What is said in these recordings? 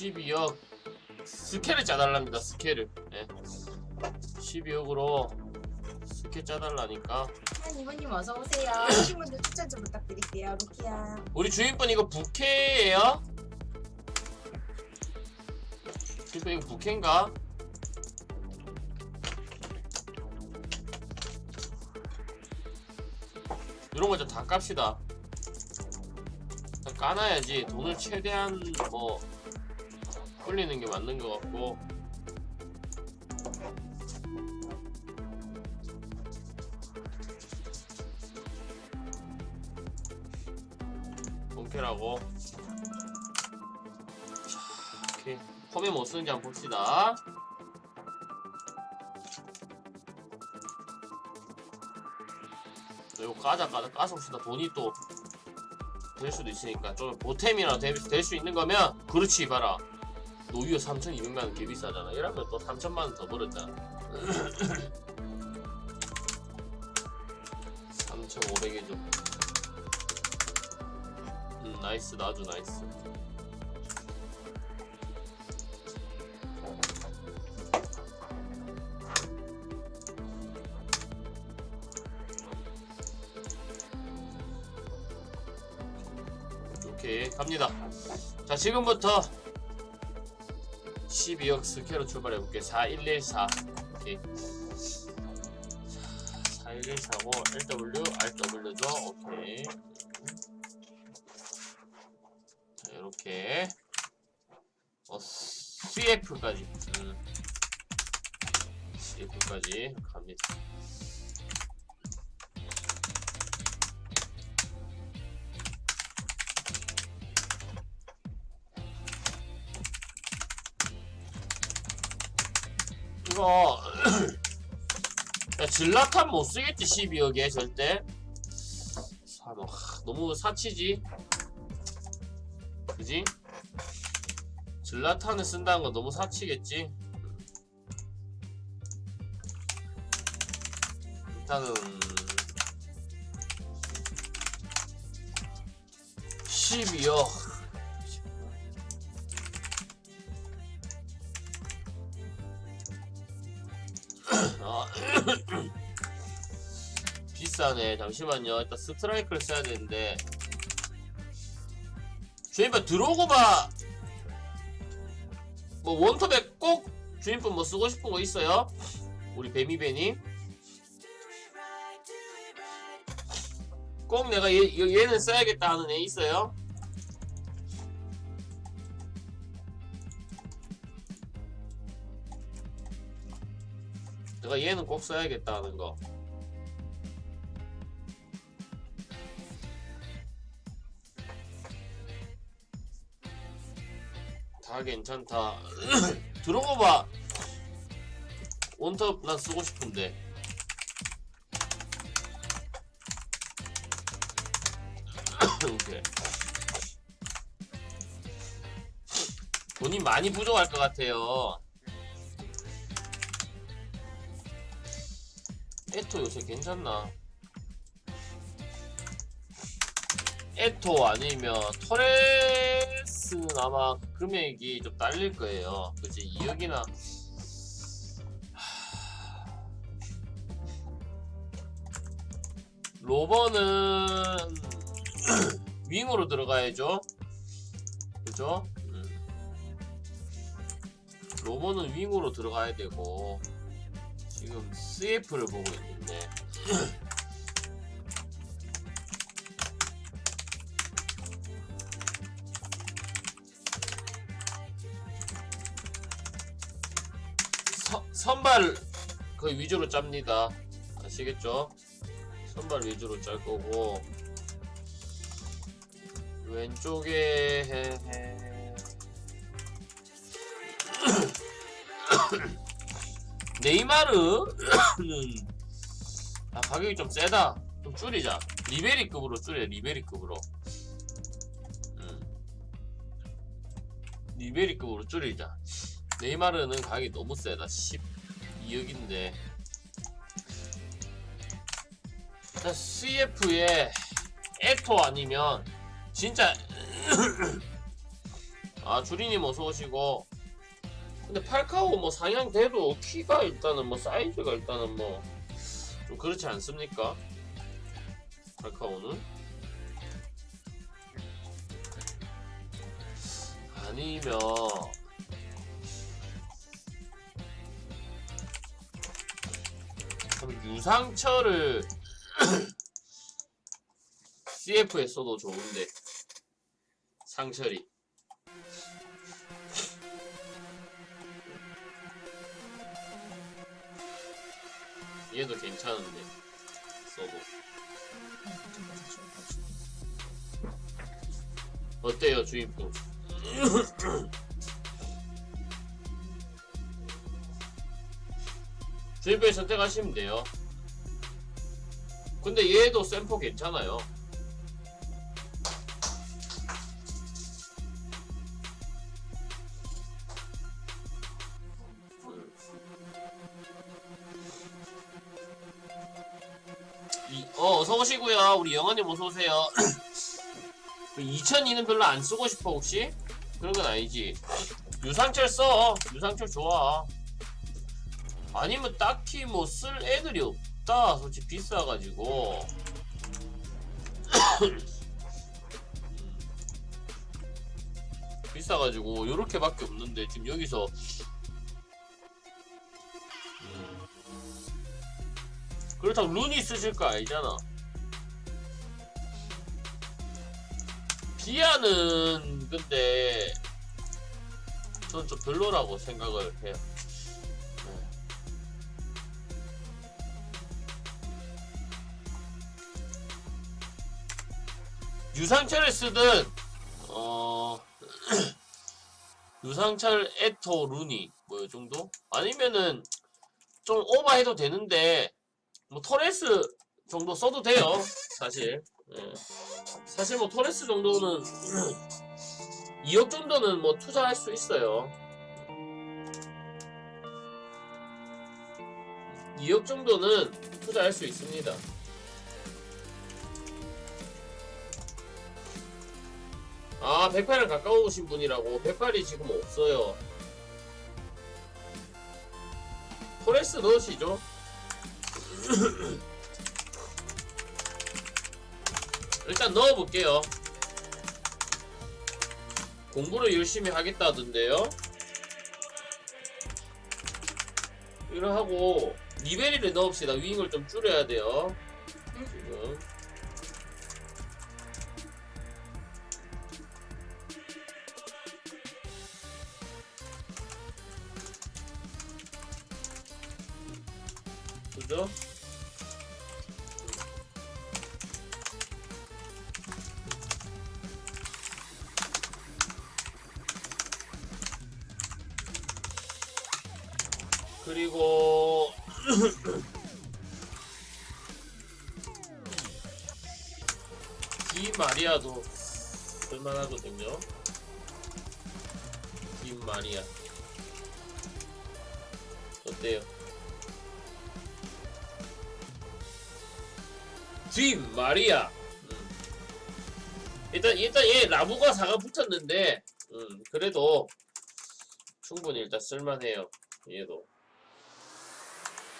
많이 났네. 12억 스케를 짜달랍니다 스케를 예. 12억으로 스케 짜달라니까 한 이모님 어서 오세요. 친구들 추천 좀 부탁드릴게요. 루키야. 우리 주인분 이거 부캐예요? 주인분 이거 부캐인가? 이런 거 좀 다 깝시다 다 까놔야지 돈을 최대한 뭐 올리는 게 맞는 것 같고. 본캐라고. 자, 오케이. 펌에 뭐 쓰는지 한번 봅시다. 이거 까자 까자. 까서 봅시다. 돈이 또 될 수도 있으니까. 좀 보탬이라도 될 수 있는 거면 그렇지 봐라 노유어 3,200만 원 개 비싸잖아. 이러면 또 3천만 원 더 벌었잖아. 3,500에 좀. 음, 나이스. 아주 나이스. 오케이 갑니다. 자 지금부터 12억 스케로 출발해볼게. 4114 오케이. 4114고 LW RW죠? 오케이. 자 이렇게. 어, CF까지. 음. CF까지 갑니다 이거 야 질라탄 못 쓰겠지 12억에 절대. 사, 뭐, 하, 너무 사치지? 그지? 질라탄을 쓴다는 건 너무 사치겠지? 일단은 12억 아, 비싸네. 잠시만요. 일단 스트라이크를 써야 되는데. 주인분 봐. 뭐 원톱에 꼭 주인분 뭐 쓰고 싶은 거 있어요? 우리 베미베님. 꼭 내가 얘, 얘- 얘는 써야겠다 하는 애 있어요? 내가 얘는 꼭 써야겠다 하는 거. 다 괜찮다. 들어가 봐. 원톱 난 쓰고 싶은데. 오케이. 돈이 많이 부족할 것 같아요. 에토 요새 괜찮나? 에토 아니면 토레스는 아마 금액이 좀 딸릴 거예요. 그지 2억이나 로버는 윙으로 들어가야죠. 그죠? 음. 로버는 윙으로 들어가야 되고 지금 CF를 보고 있는데 서, 선발 거의 위주로 짭니다 아시겠죠? 선발 위주로 짤 거고 왼쪽에. 네이마르는 아 가격이 좀 세다. 좀 줄이자. 리베리급으로 줄여 리베리급으로. 음. 리베리급으로 줄이자. 네이마르는 가격이 너무 세다. 12억인데. 일단 CF에 에토 아니면 진짜 아 주리님 어서 오시고 근데 팔카오 뭐 상향 돼도 키가 일단은 뭐 사이즈가 일단은 뭐 좀 그렇지 않습니까? 팔카오는 아니면 유상철을 CF에 써도 좋은데 상철이 얘도 괜찮은데 써도 어때요 주인분? 주인분 선택하시면 돼요. 근데 얘도 샘포 괜찮아요. 오시고요. 우리 영원님 어서 오세요. 2002는 별로 안 쓰고 싶어 혹시? 그런 건 아니지. 유상철 써. 유상철 좋아. 아니면 딱히 뭐 쓸 애들이 없다. 솔직히 비싸가지고. 비싸가지고 요렇게밖에 없는데 지금 여기서 음. 그렇다고 룬이 쓰실 거 아니잖아. 비아는 근데 저는 좀 별로라고 생각을 해요. 네. 유상철을 쓰든 어 유상철 에토 루니 뭐이 정도 아니면은 좀 오버해도 되는데 뭐 토레스 정도 써도 돼요 사실 예. 사실 뭐 토레스 정도는 2억 정도는 뭐 투자할 수 있어요. 2억 정도는 투자할 수 있습니다. 아 108을 가까우신 분이라고. 108이 지금 없어요. 토레스 넣으시죠 일단 넣어볼게요. 공부를 열심히 하겠다던데요. 이거 하고 리베리를 넣읍시다. 윙을 좀 줄여야 돼요. 지금. 그죠? 마리아도 쓸만하거든요. 디 마리아 어때요? 디 마리아 음. 일단 일단 얘 라부가 4가 붙었는데 음, 그래도 충분히 일단 쓸만해요. 얘도.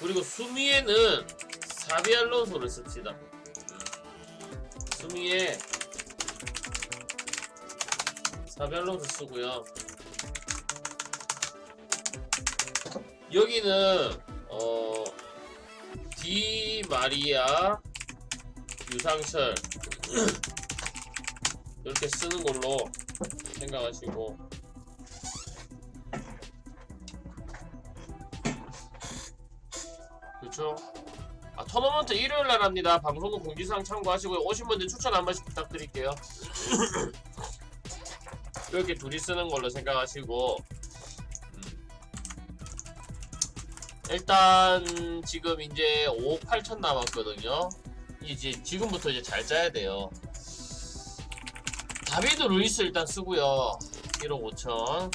그리고 수미에는 사비알론소를 씁시다. 음. 수미에 사비알론소 쓰고요. 여기는 어 디 마리아 유상철 이렇게 쓰는 걸로 생각하시고 그렇죠. 아 토너먼트 일요일 날 합니다. 방송국 공지사항 참고하시고요. 오신 분들 추천 한 번씩 부탁드릴게요. 이렇게 둘이 쓰는 걸로 생각하시고 음. 일단 지금 이제 5, 8천 남았거든요. 이제 지금부터 이제 잘 짜야 돼요. 다비드 루이스 일단 쓰고요. 1억 5천.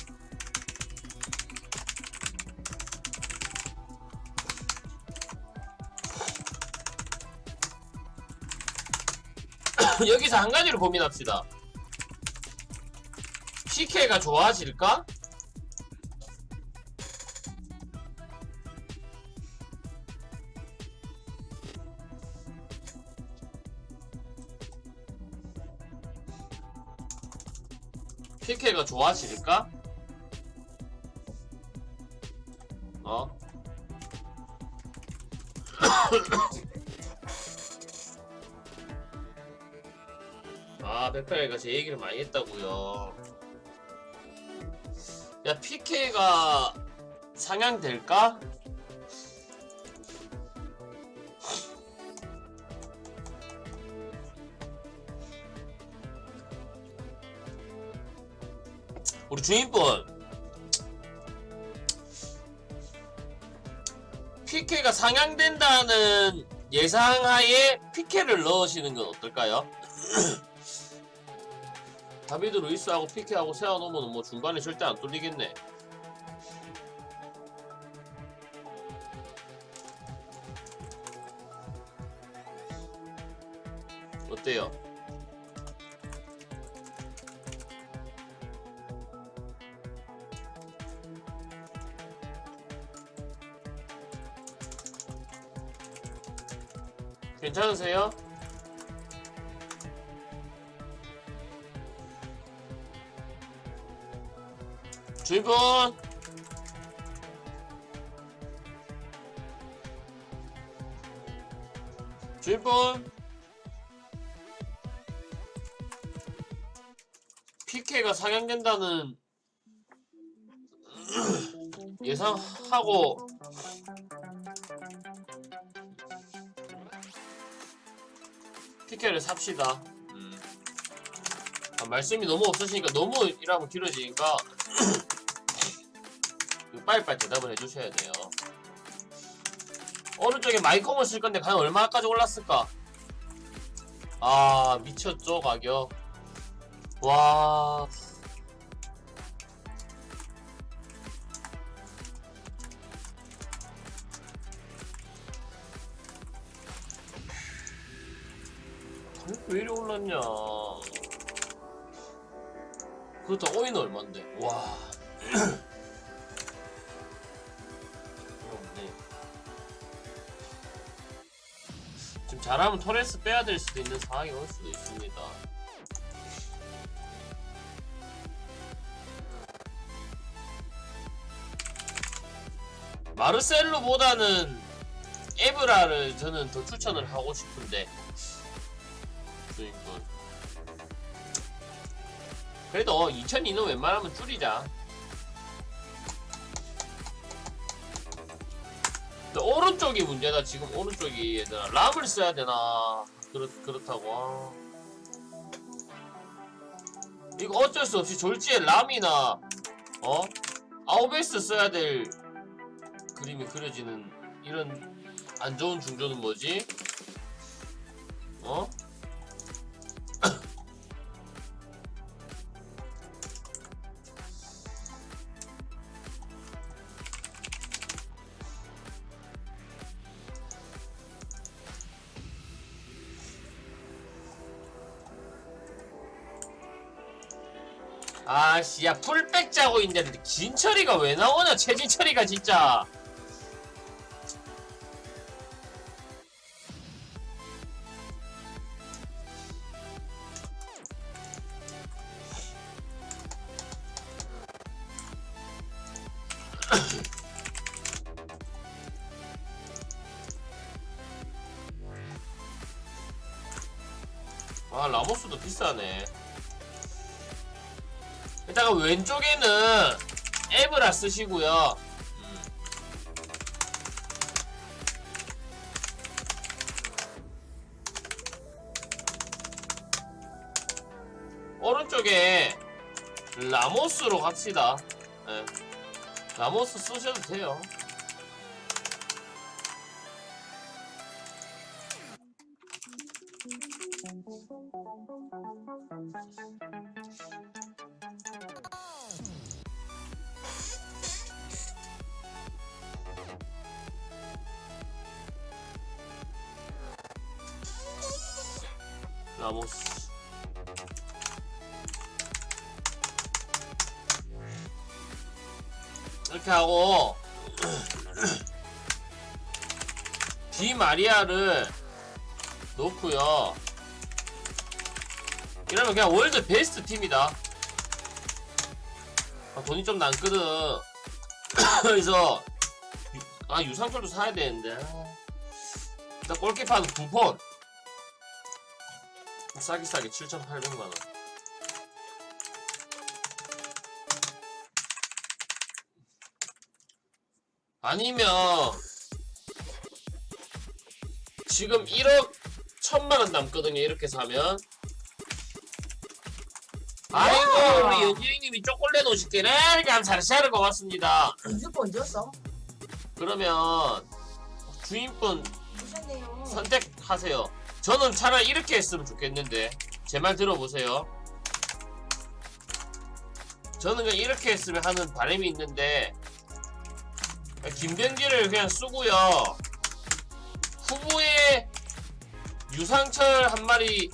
여기서 한 가지를 고민합시다. PK가 좋아질까? PK가 좋아질까? 어? 아, 백팔이가 제 얘기를 많이 했다고요. 야, PK가 상향될까? 우리 주인분 PK가 상향된다는 예상하에 PK를 넣으시는 건 어떨까요? 다비드 루이스하고 피케하고 세워놓으면 뭐 중간에 절대 안 뚫리겠네. 어때요? 괜찮으세요? 주인분 주인분 PK가 상향된다는 예상하고 PK를 삽시다. 음. 아, 말씀이 너무 없으시니까 너무 일하면 길어지니까 빨리빨리 대답을 해주셔야 돼요. 오른쪽에 마이컴을 쓸 건데 과연 얼마까지 올랐을까? 아 미쳤죠 가격. 와. 왜 이리 올랐냐? 그렇다 오이는 얼만데? 와. 잘하면 토레스 빼야 될 수도 있는 상황이 올 수도 있습니다. 마르셀로보다는 에브라를 저는 더 추천을 하고 싶은데 주인분 그래도 2002는 웬만하면 줄이자 오른쪽이 문제다 지금 오른쪽이 얘들아 람을 써야 되나 그렇, 그렇다고 아. 이거 어쩔 수 없이 졸지에 람이나 어? 아우베스 써야 될 그림이 그려지는 이런 안 좋은 중조는 뭐지? 어? 아씨 야 풀백 짜고 있는데 진철이가 왜 나오냐? 최진철이가 진짜. 아 라모스도 비싸네 일단 왼쪽에는 에브라 쓰시고요 음. 오른쪽에 라모스로 갑시다 예. 라모스 쓰셔도 돼요 라모스 이렇게 하고 디 마리아를 놓고요. 이러면 그냥 월드 베스트 팀이다. 아, 돈이 좀 남거든. 그래서 유- 아 유상철도 사야 되는데. 아. 일단 골키퍼는 9폰. 싸게 싸게 7,800만 원. 아니면 지금 1억 1천만 원 남거든요. 이렇게 사면. 아이고 우리 연주님이 초콜릿 오실게네. 감사합니다. 고맙습니다. 무조건 언제였어? 그러면 주인분. 선택하세요. 저는 차라리 이렇게 했으면 좋겠는데 제 말 들어보세요. 저는 그냥 이렇게 했으면 하는 바람이 있는데 김병기를 그냥 쓰고요. 후보에 유상철 한 마리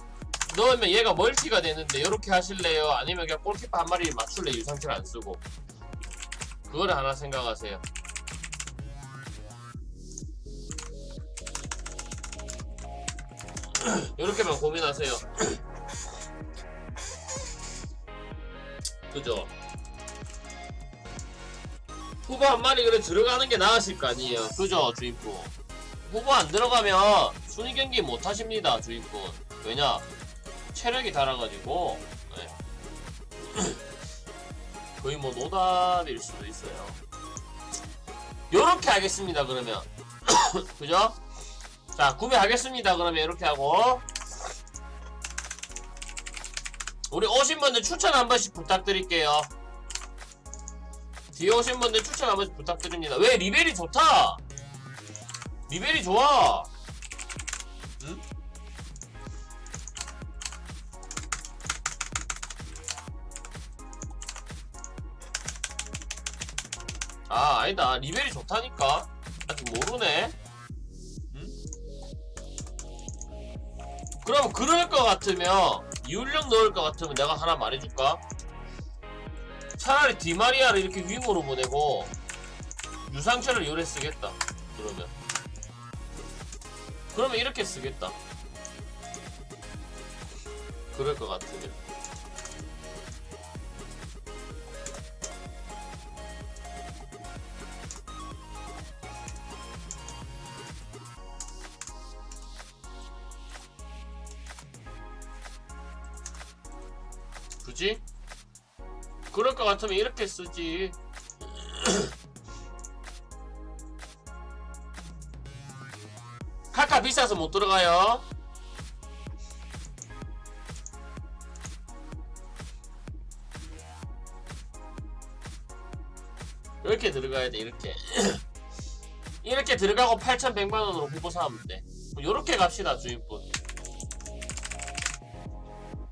넣으면 얘가 멀티가 되는데 이렇게 하실래요? 아니면 그냥 골키퍼 한 마리 맞출래 유상철 안 쓰고 그거를 하나 생각하세요. 이렇게만 고민하세요. 그죠? 후보 한 마리 그래 들어가는 게 나으실 거 아니에요. 그죠, 주인분? 후보 안 들어가면 순위 경기 못 하십니다, 주인분. 왜냐? 체력이 달아가지고, 네. 거의 뭐 노답일 수도 있어요. 요렇게 하겠습니다, 그러면. 그죠? 자 구매하겠습니다. 그러면 이렇게 하고. 우리 오신 분들 추천 한 번씩 부탁드릴게요. 뒤에 오신 분들 추천 한 번씩 부탁드립니다. 왜? 리벨이 좋다! 리벨이 좋아! 응? 아 아니다. 리벨이 좋다니까. 아직 모르네 그럼 그럴 것 같으면 이울령 넣을 것 같으면 내가 하나 말해줄까? 차라리 디마리아를 이렇게 윙으로 보내고 유상철을 요래 쓰겠다 그러면. 그러면 이렇게 쓰겠다. 그럴 것 같으면 같으면 이렇게 쓰지. 카카 비싸서 못 들어가요. 이렇게 들어가야 돼, 이렇게. 이렇게 들어가고 8,100만원으로 후보 사면 돼. 뭐 요렇게 갑시다, 주인분.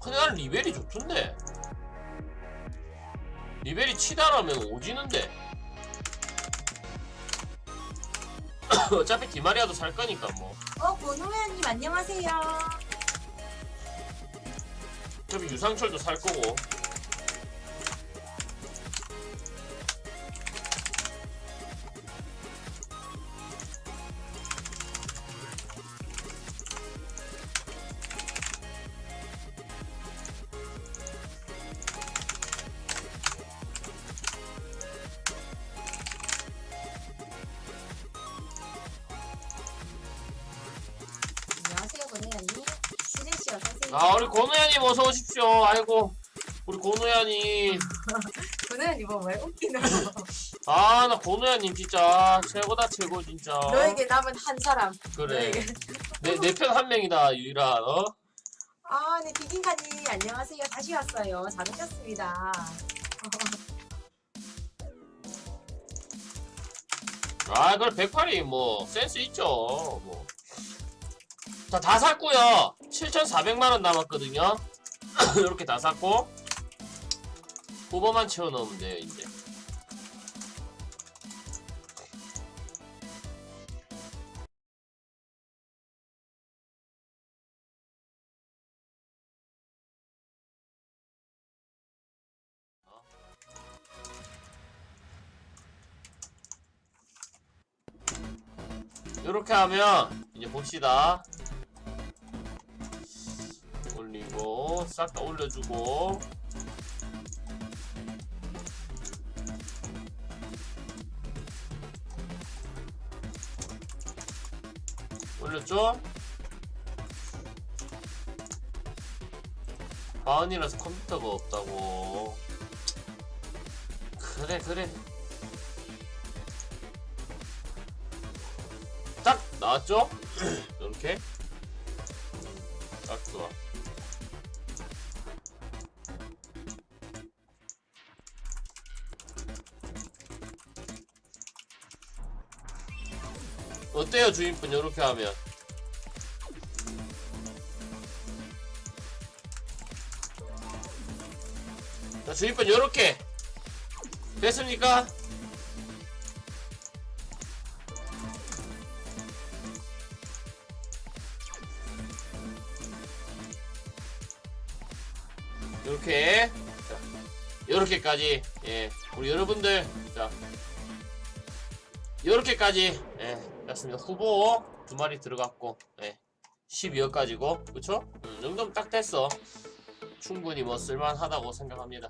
근데 나는 리벨이 좋던데. 리벨이 치다라면 오지는데. 어차피 디마리아도 살 거니까 뭐. 어, 권호연님 안녕하세요. 어차피 유상철도 살 거고. 우리 고노야님 어서 오십시오. 아이고 우리 고노야님. 권호연님 뭐왜 웃기는 아나 고노야님 진짜 최고다 최고 진짜. 너에게 남은 한 사람. 그래. 너에게. 내내 편 한 명이다 유일한 어. 아, 네, 비긴카님 안녕하세요. 다시 왔어요. 잘 오셨습니다. 아, 그럼 108이 뭐 센스 있죠. 뭐. 자, 다 샀고요. 7,400만원 남았거든요. 이렇게 다 샀고 후보만 채워 넣으면 돼요, 이제. 이렇게 하면 이제 봅시다 올리고 싹다 올려주고 올렸죠? 마흔이라서 컴퓨터가 없다고 그래 그래 딱 나왔죠? 주인분 이렇게 하면. 자 주인분 이렇게. 됐습니까? 이렇게. 자 이렇게까지. 예 우리 여러분들. 자 이렇게까지. 예 됐습니다. 후보 두 마리 들어갔고 예 12억까지고 그쵸? 음, 이 정도면 딱 됐어. 충분히 뭐 쓸만하다고 생각합니다